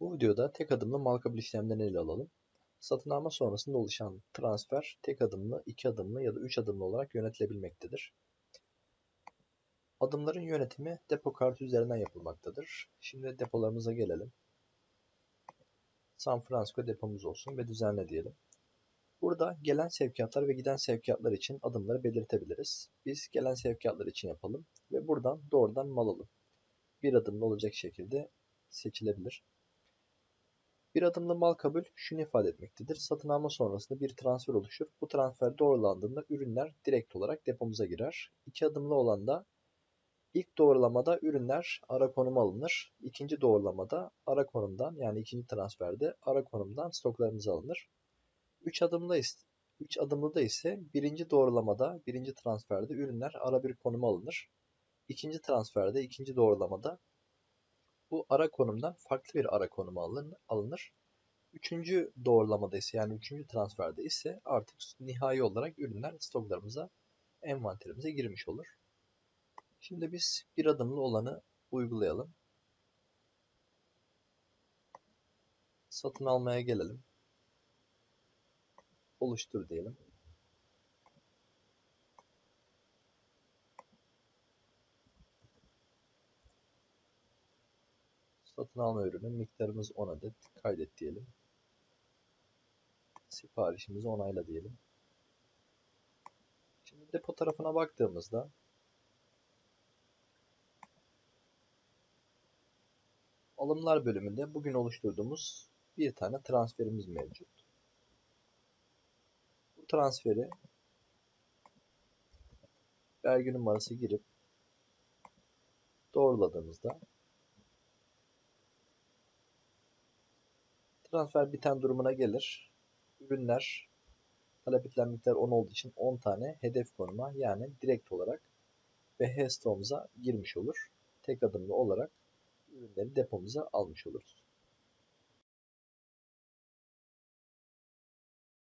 Bu videoda tek adımlı mal kabul işlemlerini ele alalım. Satın alma sonrasında oluşan transfer tek adımlı, iki adımlı ya da üç adımlı olarak yönetilebilmektedir. Adımların yönetimi depo kartı üzerinden yapılmaktadır. Şimdi depolarımıza gelelim. San Francisco depomuz olsun ve düzenle diyelim. Burada gelen sevkiyatlar ve giden sevkiyatlar için adımları belirtebiliriz. Biz gelen sevkiyatlar için yapalım ve buradan doğrudan mal alım. Bir adımlı olacak şekilde seçilebilir. Bir adımlı mal kabul şunu ifade etmektedir. Satın alma sonrasında bir transfer oluşur. Bu transfer doğrulandığında ürünler direkt olarak depomuza girer. İki adımlı olan da ilk doğrulamada ürünler ara konuma alınır. İkinci doğrulamada ara konumdan yani ikinci transferde ara konumdan stoklarımız alınır. Üç adımlı ise 3 adımlıda ise birinci doğrulamada, birinci transferde ürünler ara bir konuma alınır. İkinci transferde, ikinci doğrulamada bu ara konumdan farklı bir ara konuma alınır. Üçüncü doğrulamada ise yani üçüncü transferde ise artık nihai olarak ürünler stoklarımıza, envanterimize girmiş olur. Şimdi biz bir adımlı olanı uygulayalım. Satın almaya gelelim. Oluştur diyelim. Satın alma ürünü miktarımız 10 adet. Kaydet diyelim. Siparişimizi onayla diyelim. Şimdi depo tarafına baktığımızda alımlar bölümünde bugün oluşturduğumuz bir tane transferimiz mevcut. Bu transferi vergi numarası girip doğruladığımızda Transfer biten durumuna gelir. Ürünler talep edilen miktar 10 olduğu için 10 tane hedef konuma yani direkt olarak ve HSTO'muza girmiş olur. Tek adımlı olarak ürünleri depomuza almış oluruz.